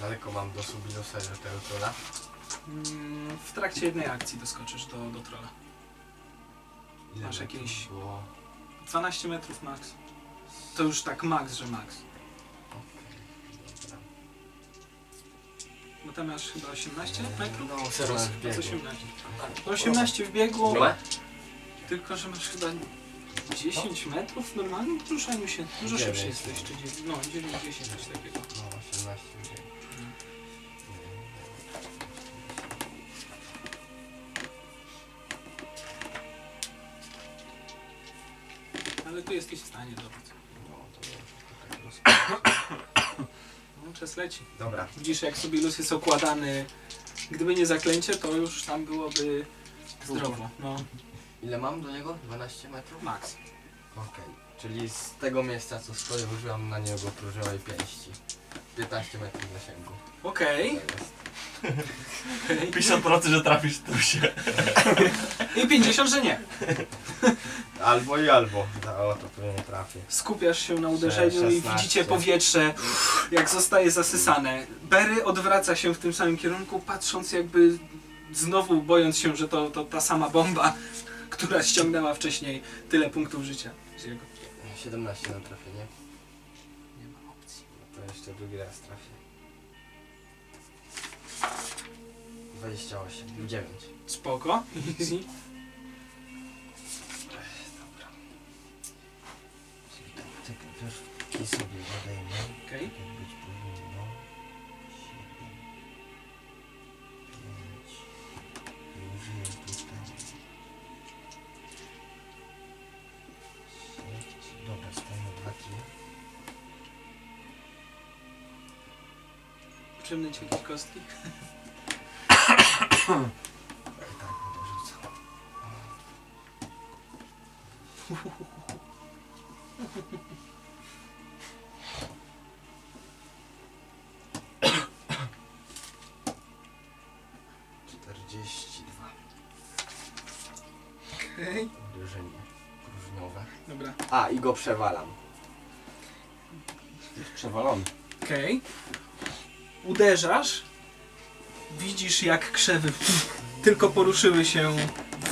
Daleko mam do Subilusa i do tego trolla. Mm, W trakcie jednej akcji doskoczysz do, do trolla. Ile Masz metrów jakieś- Było... 12 metrów max. To już tak max, że max. Okej, dobra. Bo tam masz chyba 18 metrów? No, w biegu. 18. To 18 w biegu, Dobra. tylko że masz chyba 10 metrów w normalnym poruszaniu się. Dużo Dziewięć. szybciej jesteś, czy 9, no 9, 10, coś takiego. No, 18 w biegu. Ale tu jesteś w stanie dobiec. No, to może tak rozpocząć. No czas leci. Dobra. Widzisz jak sobie luz jest okładany. Gdyby nie zaklęcie, to już tam byłoby zdrowo. No, Ile mam do niego? 12 metrów? max. Okej. Czyli z tego miejsca co stoję użyłam na niego próżniowej pięści. 15 metrów zasięgu. Okej. To jest. okej. 50% że trafisz tu się. I 50, że nie. Albo i albo. O, to pewnie nie trafię. Skupiasz się na uderzeniu i 16. widzicie powietrze, jak zostaje zasysane. Berry odwraca się w tym samym kierunku, patrząc jakby znowu bojąc się, że to, to ta sama bomba, która ściągnęła wcześniej tyle punktów życia z jego. 17 na trafienie. Nie ma opcji. No to jeszcze drugi raz trafię. 28. 9. Spoko. Easy. Czyli tak, czekaj, wieszki sobie odejmę. Okej. Tak jak być powinno. 7. 5. I użyję tutaj. 6. Dobra, dwa kile. Czymny ci jakieś kostki? Tak, będę rzucał. Czterdzieści dwa. Okej. Uderzenie próżniowe. Dobra. A, i go przewalam. Przewalony. Okej. Uderzasz. Widzisz jak krzewy tylko poruszyły się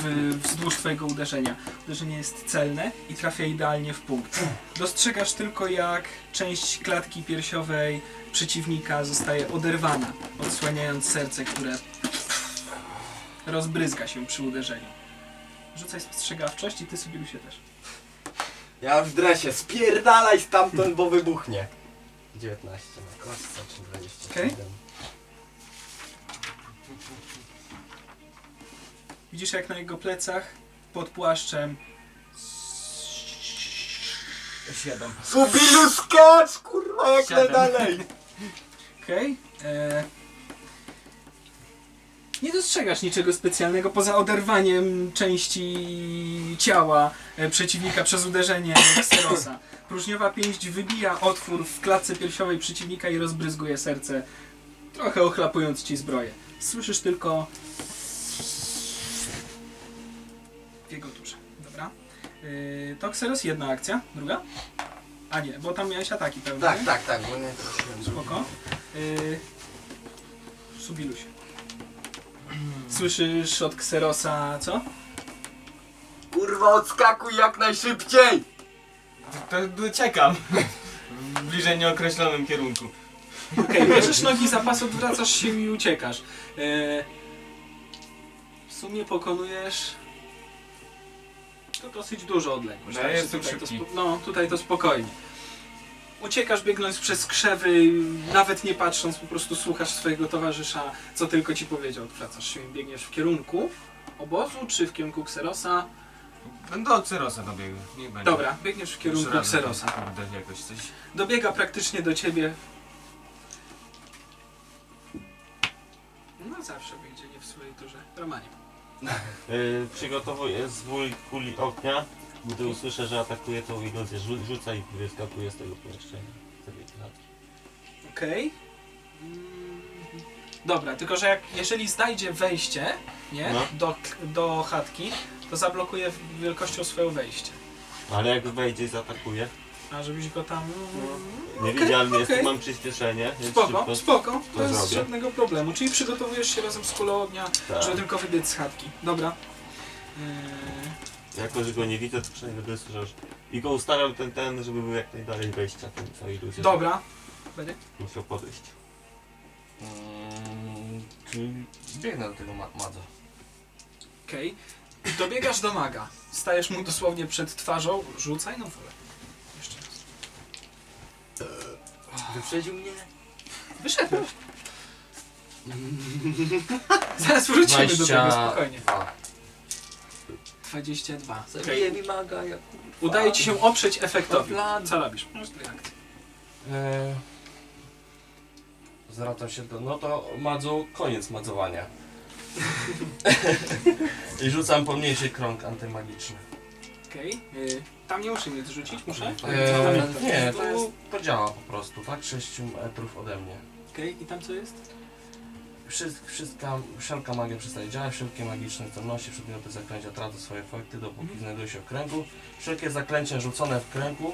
w, wzdłuż twojego uderzenia. Uderzenie jest celne i trafia idealnie w punkt. Dostrzegasz tylko jak część klatki piersiowej przeciwnika zostaje oderwana, odsłaniając serce, które rozbryzga się przy uderzeniu. Rzucaj spostrzegawczość i ty sobie się też. Ja w dresie, spierdalaj stamtąd, bo wybuchnie. 19 na kostce, czy 27. Okej. Widzisz jak na jego plecach pod płaszczem 7. Subilu skacz, kurwa, jak Siadam. najdalej. Okej. e, Nie dostrzegasz niczego specjalnego poza oderwaniem części ciała e, przeciwnika przez uderzenie Xerosa. Próżniowa pięść wybija otwór w klatce piersiowej przeciwnika i rozbryzguje serce, trochę ochlapując ci zbroję. Słyszysz tylko Yy, to Xeros jedna akcja, druga? A nie, bo tam miałeś ataki pewnie. Tak, tak, tak, bo nie prosiłem Spoko. Yy, Subilusie. Słyszysz od Xerosa co? Kurwa, odskakuj jak najszybciej! To uciekam. W bliżej nieokreślonym kierunku. Okej, bierzesz nogi za pas, odwracasz się i uciekasz. Yy, w sumie pokonujesz to dosyć dużo odległość. No, ja jestem tutaj to szybki. No, tutaj to spokojnie. Uciekasz biegnąc przez krzewy, nawet nie patrząc, po prostu słuchasz swojego towarzysza, co tylko ci powiedział. Odwracasz się i biegniesz w kierunku obozu, czy w kierunku Xerosa? Będę od Cerosa dobiegł. Niech będzie. Dobra, biegniesz w kierunku raz Xerosa. Kurde, jakoś coś. Dobiega praktycznie do ciebie. No zawsze będzie nie w swojej turze. Romanie. Yy, przygotowuję zwój kuli ognia. Gdy usłyszę, że atakuje tą iluzję, rzu- rzuca i wyskakuje z tego pomieszczenia. Z tej klatki. Okej. Mm, Dobra, tylko że jak, jeżeli znajdzie wejście, nie? No. Do, do chatki, to zablokuje wielkością swoje wejście. Ale jak wejdzie i zaatakuje, A żebyś go tam... Niewidzialny jest, okej. mam przyspieszenie, więc Spoko, szybko. spoko, to bez zrobię. żadnego problemu. Czyli przygotowujesz się razem z kulą ognia, Tak. żeby tylko wybiec z chatki. Dobra. Yy, Jako, że go nie widzę, to przynajmniej będę słyszał. że- I go ustawiam ten, ten, żeby był jak najdalej wejścia, ten całej iluzji. dobra. Będzie? Musiał podejść. Mm, Czyli biegnę do tego ma madza. Okej. Dobiegasz do maga. Stajesz mu dosłownie przed twarzą. Rzucaj no wolę. Wyprzedził mnie. Wyszedłeś. Zaraz wrócimy do tego, 20. spokojnie. A, 22. Zabije mi maga, jak Udaje ci się oprzeć efektowi. Plan. Co robisz? E, zwracam się do... No to madzu, koniec madzowania. I rzucam pomniejszy krąg antymagiczny. Okej. Yy, tam nie muszę nic rzucić, muszę? E, nie, działa po prostu, tak? 6 metrów ode mnie. Okej, i tam co jest? Wszystka, wszelka magia przestaje działać, wszelkie magiczne zdolności, przedmioty zaklęcia tracą swoje efekty, dopóki Mhm. znajdują się w kręgu. Wszelkie zaklęcia rzucone w kręgu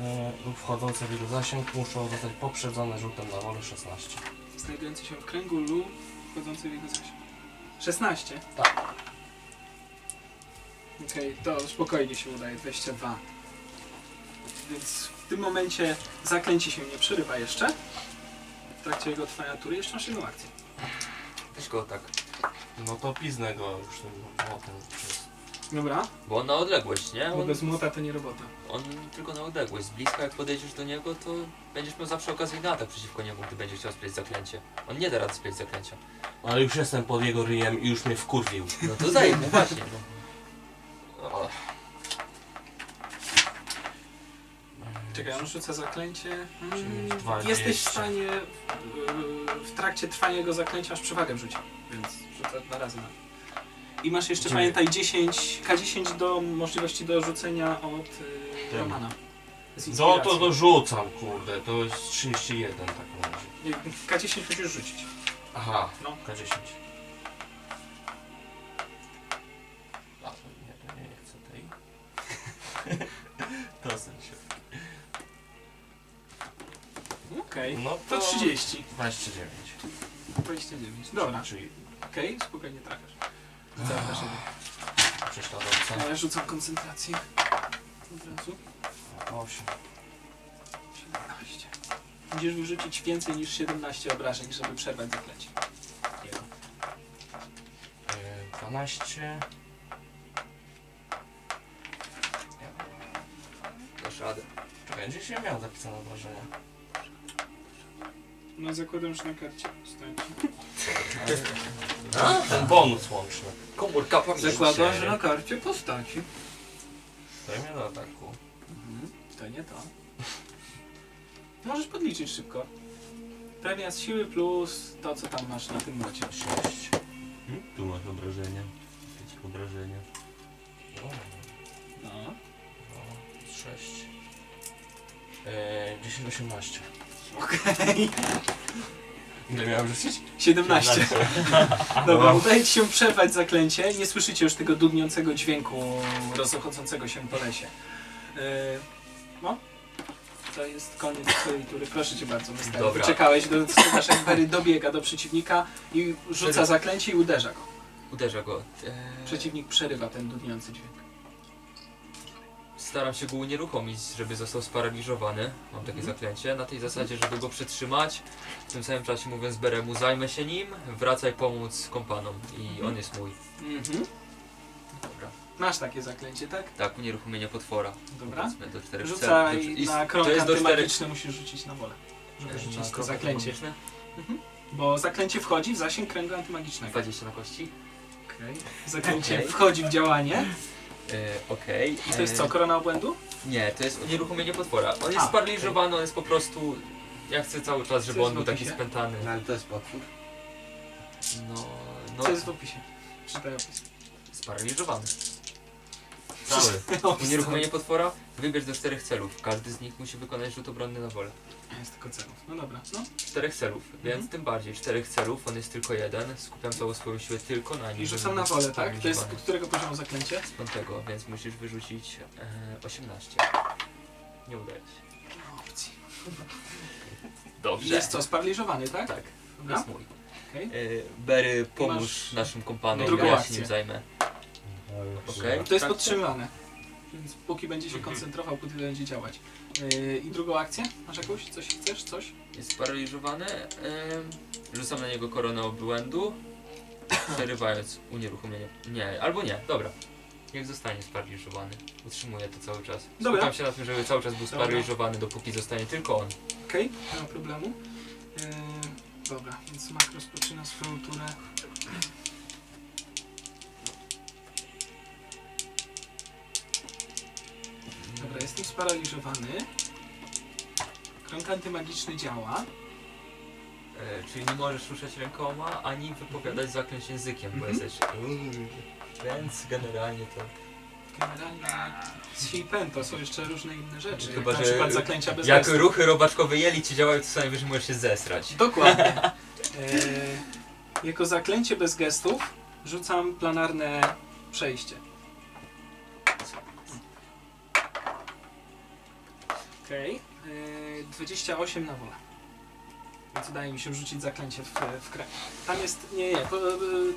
e, lub wchodzące w jego zasięg muszą zostać poprzedzone rzutem na wolę 16. Znajdujący się w kręgu lub wchodzący w jego zasięg. 16? Tak. Okej, to spokojnie się udaje, 22. Więc tym momencie zaklęcie się nie przerywa jeszcze. W trakcie jego trwania tury jeszcze masz jedną akcję. Weź go tak. No to piznę go już tym młotem przez... Dobra, Bo on na odległość, nie? bo On, bez młota to nie robota. on tylko na odległość. Z bliska jak podejdziesz do niego, to będziesz miał zawsze okazyjny atak przeciwko niemu, gdy będziesz chciał spiąć zaklęcie. On nie da rady spiąć zaklęcia. Ale już jestem pod jego ryjem i już mnie wkurwił. No to daj mu właśnie. No. O, Czekaj, on rzuca zaklęcie. Mm, 20. Jesteś w stanie yy, w trakcie trwania jego zaklęcia aż przewagę rzucić, więc rzucę dwa razy na. I masz jeszcze, Dziewięć. pamiętaj, 10, K10 do możliwości do rzucenia od Tym. Romana. Z No to inspiracji. dorzucam, kurde, to jest 31 tak razie. Nie, K10 musisz rzucić. Aha, No. K10. Okej, No to 30. 29. 29. Dobra, Czyli okej, spokojnie trafiasz. Trafiasz jeden. prześladowca. Ale rzucam koncentrację. Od razu. 8. 17. Musisz wyrzucić więcej niż 17 obrażeń, żeby przerwać zaklęcie. Jego. e, 12. Dasz radę. Czekaj, gdzieś ja miałem zapisane obrażenia. No zakładam, że na karcie stoi. Ten bonus łączny. Komórka pamięci. Zakładasz, że na karcie postaci. To mnie do ataku. To nie to. Możesz podliczyć szybko. Premia z siły plus to, co tam masz na tym mocie. 6. Hmm? Tu masz obrażenia. Jakieś obrażenia. No, No. no, 6. E, 10, 18. Okej. Ile miałem rzucić? 17. Dobra, udaje ci się przerwać zaklęcie. Nie słyszycie już tego dudniącego dźwięku rozchodzącego się po lesie. Yy, no. To jest koniec twojej tury. Proszę cię bardzo, Myster. Dobra. Wyczekałeś, do, nasz Berry dobiega do przeciwnika i rzuca zaklęcie i uderza go. Uderza go. Eee, Przeciwnik przerywa ten dudniący dźwięk. Staram się go unieruchomić, żeby został sparaliżowany. Mam takie zaklęcie. Na tej zasadzie, żeby go przytrzymać. W tym samym czasie mówiąc Beremu, zajmę się nim, wracaj pomóc kompanom. I on jest mój. Mhm. Dobra. Masz takie zaklęcie, tak? Tak, unieruchomienie potwora. Dobra. Powiedzmy do czterech cel- Rzucaj do- i- na krąg To jest do czterech... antymagiczny, musisz rzucić na wolę. Żeby Na rzucić to zaklęcie. antymagiczny? Bo zaklęcie wchodzi w zasięg kręgu antymagicznego. 20 na kości. Zaklęcie Okej. wchodzi w działanie. E, Okej. I to jest e, co, korona obłędu? Nie, to jest unieruchomienie potwora. On A, jest sparaliżowany, on jest po prostu... Ja chcę cały czas, żeby on był w taki opisie? spętany. No ale to jest potwór. No, no, Co jest w opisie? Czytaj opis. sparaliżowany. Cały. Unieruchomienie potwora, wybierz do czterech celów. Każdy z nich musi wykonać rzut obronny na wolę. Jest tylko celów. No dobra, no. Czterech celów, więc Mhm. tym bardziej czterech celów, on jest tylko jeden. Skupiam całą swoją siłę tylko na nim. I żeby rzucam na wolę, tak? To jest sparaliżowany. którego poziomu zaklęcie? Z piątego, więc musisz wyrzucić e, 18. Nie udaje się. Nie ma opcji. Dobrze. Jest co, sparaliżowany, tak? Tak, Dobra. jest mój. Okej. E, Berry, pomóż masz naszym kompanom, drugą ja się akcję. nim zajmę. Okej. To jest Tak, podtrzymane. Więc póki będzie się Mhm. koncentrował, póki będzie działać. Yy, I drugą akcję? Masz jakąś? Coś chcesz? Coś? Jest sparaliżowany. em, rzucam na niego koronę obłędu, przerywając unieruchomienie. Nie, albo nie, dobra. Niech zostanie sparaliżowany. Utrzymuję to cały czas. Dobra. Skupiam się na tym, żeby cały czas był Dobra. sparaliżowany, dopóki zostanie tylko on. Okej, nie ma problemu. Yy, dobra, więc Mak rozpoczyna swoją turę. Sparaliżowany. Krąg antymagiczny działa. E, czyli nie możesz ruszać rękoma, ani wypowiadać zaklęć językiem, bo Mhm. jesteś... Więc generalnie to... Generalnie z Hipen to są jeszcze różne inne rzeczy. Chyba, jak na że przykład zaklęcia bez Jak gestu. ruchy robaczkowe jeli ci działają, to co najwyżej możesz się zesrać. Dokładnie. E, jako zaklęcie bez gestów rzucam planarne przejście. Okej. Okay. 28 na wolę. Więc udaje mi się rzucić zaklęcie w, w krę. Tam jest. Nie, nie. e,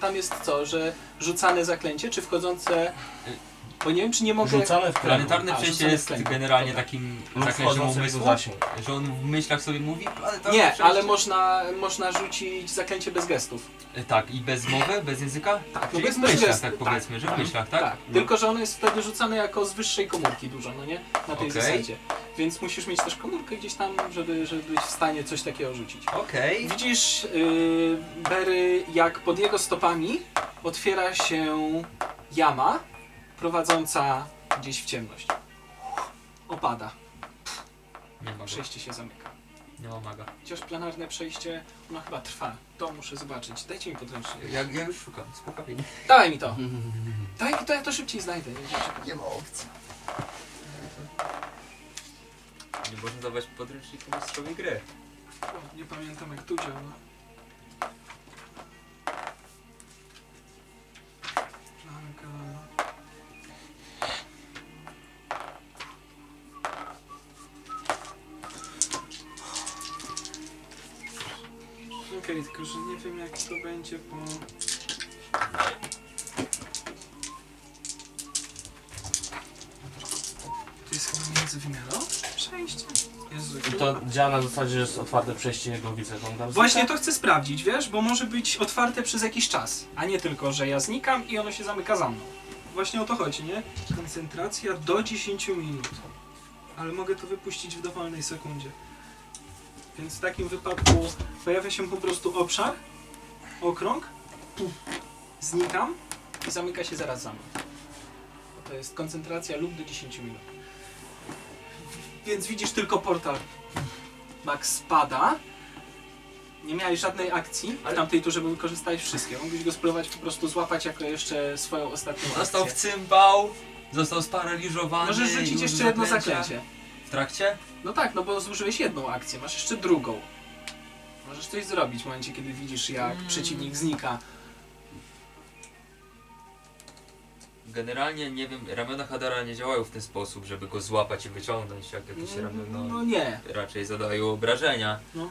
Tam jest co, że rzucane zaklęcie, czy wchodzące. Bo nie wiem, czy nie mogę. Rzucane w kręgu. Planetarne A, przejście jest generalnie Dobra. takim Lub zaklęciem wchodzące w umysłu, zasięg. że on w myślach sobie mówi planetarne Nie, przejście. ale można, można rzucić zaklęcie bez gestów. E, Tak, i bez mowy, bez języka? Tak, Czyli bez- w bez myślach, gestu, tak tak, powiedzmy, że w tak, myślach, tak? Tak, tylko że ono jest wtedy rzucane jako z wyższej komórki dużo, no nie? Na tej Okej. zasadzie. Więc musisz mieć też komórkę gdzieś tam, żeby, żeby być w stanie coś takiego rzucić. Okej. Widzisz, yy, Berry, jak pod jego stopami otwiera się jama prowadząca gdzieś w ciemność. Opada, Nie ma go. przejście się zamyka. Nie ma maga. Chociaż planarne przejście, ono chyba trwa. To muszę zobaczyć. Dajcie mi podręcznik. Ja, ja już szukam, spokojnie. Dawaj mi to. Daj mi to, ja to szybciej znajdę. Nie ma opcji. Nie można dawać podręczniku mistrzowi gry. O, nie pamiętam jak tu działa. Planka. Okej, tylko że nie wiem jak to będzie po... To jest chyba międzywymiarowe przejście? Jezu, I to działa na zasadzie, że jest otwarte przejście jego wicekonda. Właśnie to chcę sprawdzić, wiesz, bo może być otwarte przez jakiś czas, a nie tylko, że ja znikam i ono się zamyka za mną. Właśnie o to chodzi, nie? Koncentracja do 10 minut. Ale mogę to wypuścić w dowolnej sekundzie. Więc w takim wypadku pojawia się po prostu obszar, okrąg, puf, znikam i zamyka się zaraz za mną. To jest koncentracja lub do 10 minut. Więc widzisz tylko portal. Max spada, nie miałeś żadnej akcji w Ale- tamtej turze, bo wykorzystałeś wszystkie. Mógłbyś go spróbować po prostu złapać jako jeszcze swoją ostatnią Został w akcję. cymbał, został sparaliżowany. Możesz rzucić jeszcze jedno zaklęcia. zaklęcie. W trakcie? No tak, no bo zużyłeś jedną akcję, masz jeszcze drugą. Możesz coś zrobić w momencie, kiedy widzisz jak Mm. przeciwnik znika. Generalnie nie wiem, ramiona Hadara nie działają w ten sposób, żeby go złapać i wyciągnąć, jak jakieś ramiona No nie, raczej zadają obrażenia. No.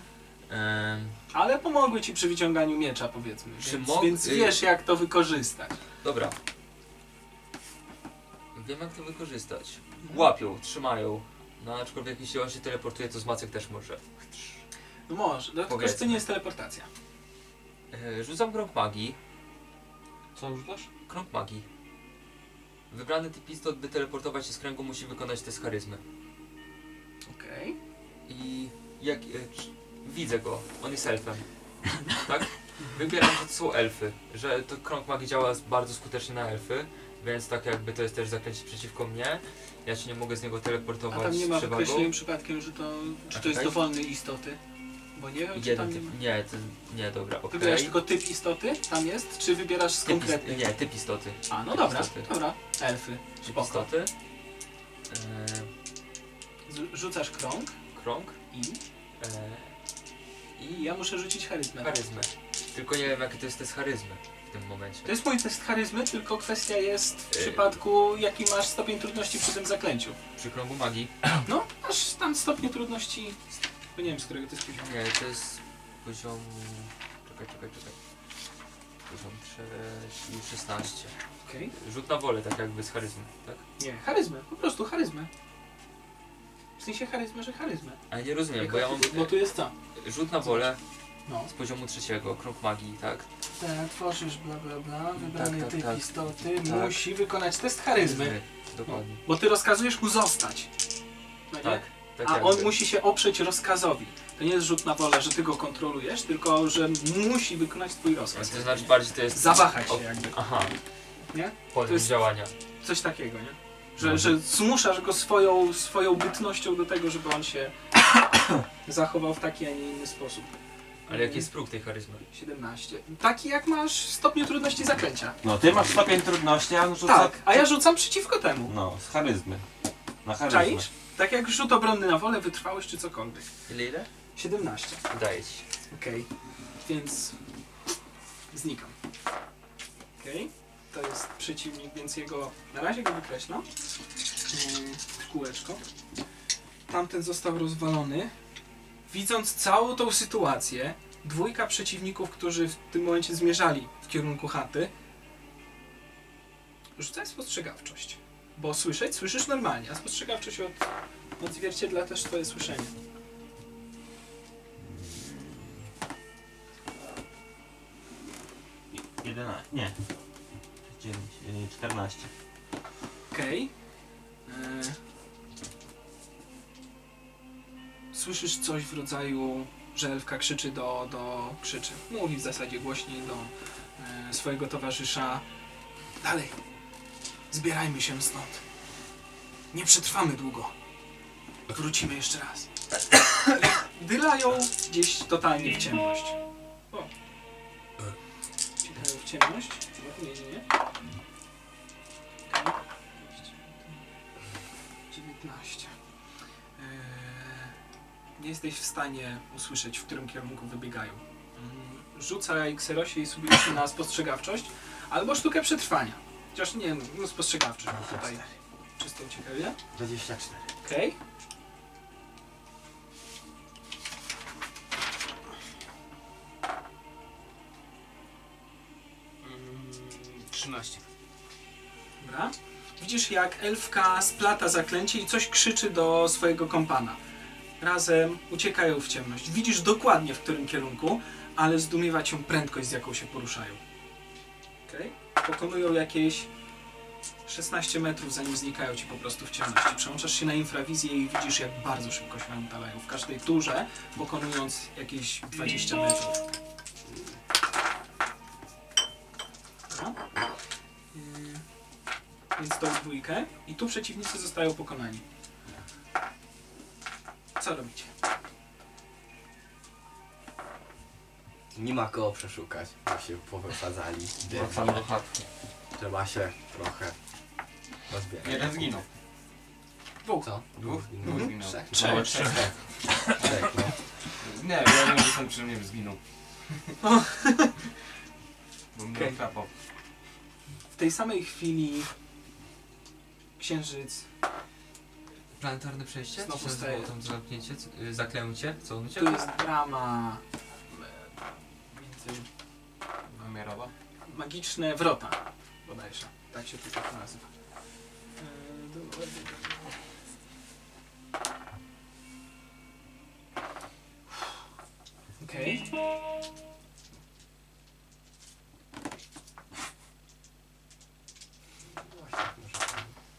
Em, ale pomogły ci przy wyciąganiu miecza powiedzmy, Czy więc, mog- więc y- wiesz jak to wykorzystać. dobra. Wiem jak to wykorzystać. Łapią, trzymają. No aczkolwiek jeśli on się teleportuje, to z Macek też może. No może, no, tylko że to Powiedzmy. nie jest teleportacja. E, rzucam krąg magii. Co rzucasz? Krąg magii. Wybrany typ istot, by teleportować się z kręgu, musi wykonać test charyzmy. Okej. I jak. E, czy- widzę go, on jest elfem. tak? Wybieram, że to są elfy. Że to krąg magii działa bardzo skutecznie na elfy, więc tak jakby to jest też zaklęcie przeciwko mnie. Ja się nie mogę z niego A teleportować tam nie ma przewagą. przypadkiem, że to, czy to jest tutaj? dowolnej istoty? Bo nie wiem, czy Jeden tam nie typ. Nie, to, nie, dobra, okej. Wybierasz tylko typ istoty, tam jest, czy wybierasz z Typ ist- konkretnych? Nie, typ istoty. A, no typ dobra, istoty. dobra. Elfy. Typ Spoko. istoty. E, Z- Rzucasz krąg krąg. i... E, I ja muszę rzucić charyzmę. charyzmę. Tylko nie wiem, jaki to jest test charyzmy w tym momencie. To jest mój test charyzmy, tylko kwestia jest w Yy. przypadku, jaki masz stopień trudności przy tym zaklęciu. Przy krągu magii. No, masz masz tam stopnie trudności. Bo nie wiem, z którego to jest poziom. Nie, to jest poziom... Czekaj, czekaj, czekaj. Poziom 6 i 16. Okej. Rzut na wolę, tak jakby z charyzmy, tak? Nie, charyzmę, po prostu charyzmę. W sensie charyzmę, że charyzmę. Ale nie rozumiem, bo ja mam Bo tu jest co? rzut na wolę No. z poziomu trzeciego, krąg magii, tak? Tak, tworzysz bla bla bla, wybranie tak, tej tak. istoty Tak. musi wykonać test charyzmy. Dokładnie. Bo ty rozkazujesz mu zostać. No nie? Tak, tak A jakby. on musi się oprzeć rozkazowi. To nie jest rzut na wolę, że ty go kontrolujesz, tylko że musi wykonać twój rozkaz. To znaczy bardziej to jest... Zawahać się jakby. Aha. Nie? Podjąć To jest- działania. Coś takiego, nie? Że, że zmuszasz go swoją, swoją bytnością do tego, żeby on się zachował w taki, a nie inny sposób. Ale jaki jest próg tej charyzmy? 17. Taki jak masz w stopniu trudności zaklęcia. No, ty masz stopień trudności, a on rzuca... Tak, a ja rzucam przeciwko temu. No, z charyzmy. Na charyzmę. Czaisz? Tak jak rzut obronny na wolę, wytrwałość czy cokolwiek. Ile, ile? 17. Udaje ci. Okej, więc znikam. Okej, to jest przeciwnik, więc jego na razie go wykreślam. W kółeczko. Tamten został rozwalony. Widząc całą tą sytuację, dwójka przeciwników, którzy w tym momencie zmierzali w kierunku chaty, rzucaj spostrzegawczość. Bo słyszeć słyszysz normalnie, a spostrzegawczość od, odzwierciedla też twoje słyszenie. Jedenaście. Nie. Dziewięć, y, czternaście. Okej. E, Słyszysz coś w rodzaju, że elfka krzyczy do, do krzyczy. Mówi w zasadzie głośniej do e, swojego towarzysza. Dalej. Zbierajmy się stąd. Nie przetrwamy długo. Wrócimy jeszcze raz. Dylają gdzieś totalnie w ciemność. O. Ciekawe w ciemność. Nie, nie, nie. Okej. 19. Eee, nie jesteś w stanie usłyszeć, w którym kierunku wybiegają. Mm, Rzucaj Xerosie i Subiusi na spostrzegawczość albo sztukę przetrwania. Chociaż nie, no spostrzegawczość bo tutaj czysto ciekawie. 24. Okej. Mm, 13. Dobra. Widzisz, jak elfka splata zaklęcie i coś krzyczy do swojego kompana. Razem uciekają w ciemność. Widzisz dokładnie w którym kierunku, ale zdumiewa cię prędkość, z jaką się poruszają. Okay. Pokonują jakieś 16 metrów, zanim znikają ci po prostu w ciemności. Przełączasz się na infrawizję i widzisz, jak bardzo szybko się oddalają. W każdej turze pokonując jakieś 20 metrów. Yy, Więc tą dwójkę i tu przeciwnicy zostają pokonani. Co robicie? Nie ma kogo przeszukać, bo się powysadzali. Wracamy do chatki. Trzeba się trochę rozbierać. Jeden zginął. Dwóch. Co? Dwóch? Dwóch zginął. Trzech. Trzech. Trzech. Trzech, no. Nie, ja wiem, że ten przy mnie zginął. Bo mnie Okej. okay. W tej samej chwili księżyc. Planetarne przejście? Znowu staje. tam zamknięcie? C- y, Zaklęcie? Co on Tu jest brama. Wymiarowa. magiczne wrota. Bodajże. Tak się to tak nazywa. Okej.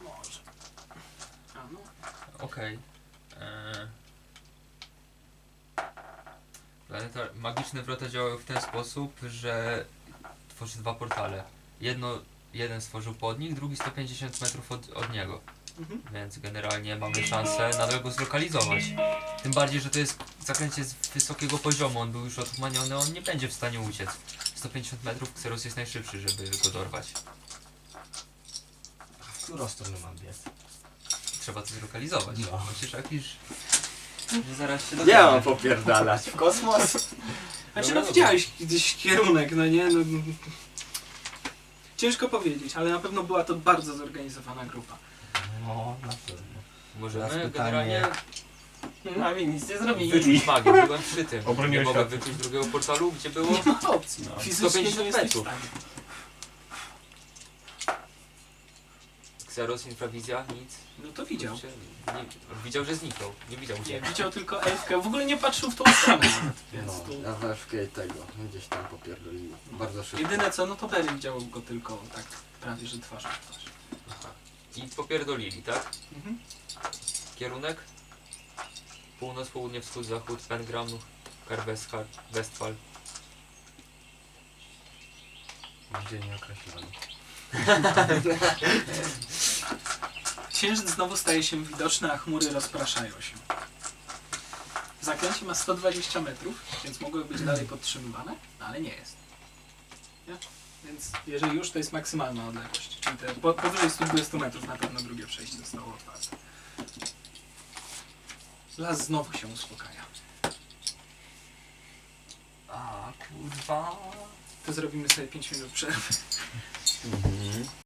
Może. A no. Okej. Eee. Planetar- Magiczne wrota działają w ten sposób, że tworzy dwa portale. Jedno, jeden stworzył pod nich, drugi 150 metrów od, od niego. Mhm. Więc generalnie mamy szansę nadal go zlokalizować. Tym bardziej, że to jest zaklęcie z wysokiego poziomu, on był już otumaniony, on nie będzie w stanie uciec. 150 metrów, Xeros jest najszybszy, żeby go dorwać. W którą stronę mam biec? Trzeba to zlokalizować. No. Musisz jakiś... Zaraz się Nie dowiemy. mam popierdalać w kosmos. Znaczy, no widziałeś gdzieś kierunek, no nie? No, ciężko powiedzieć, ale na pewno była to bardzo zorganizowana grupa. No, na pewno. Możemy Teraz pytanie. generalnie Nami nic nie zrobili. wyczuć magię, byłem przy tym. Nie Obroniłeś mogę świat. wyczuć drugiego portalu, gdzie było? Nie ma opcji. No. Fizycznie 150 nie jesteś w metrów. stanie. Xeros, infrawizja, nic. No to widział. Kurczę, Nie, widział, że zniknął. Nie widział Nie, gdzie. widział tylko elfkę. W ogóle nie patrzył w tą stronę nawet, więc No, tu... ja tego gdzieś tam popierdolili. Bardzo szybko. Jedyne co, no to Berry widział go tylko tak prawie, że twarz w twarz. Aha. I popierdolili, tak? Mhm. Kierunek? Północ, południe, wschód, zachód, Pengram, Karwesthal, Westfal. Gdzie nie określono. Księżyc znowu staje się widoczny, a chmury rozpraszają się. Zaklęcie ma 120 metrów, więc mogły być dalej podtrzymywane, no ale nie jest. Nie? Więc jeżeli już, to jest maksymalna odległość. Czyli te po, powyżej 120 metrów na pewno drugie przejście zostało otwarte. Las znowu się uspokaja. A kurwa. To zrobimy sobie 5 minut przerwy. Mhm.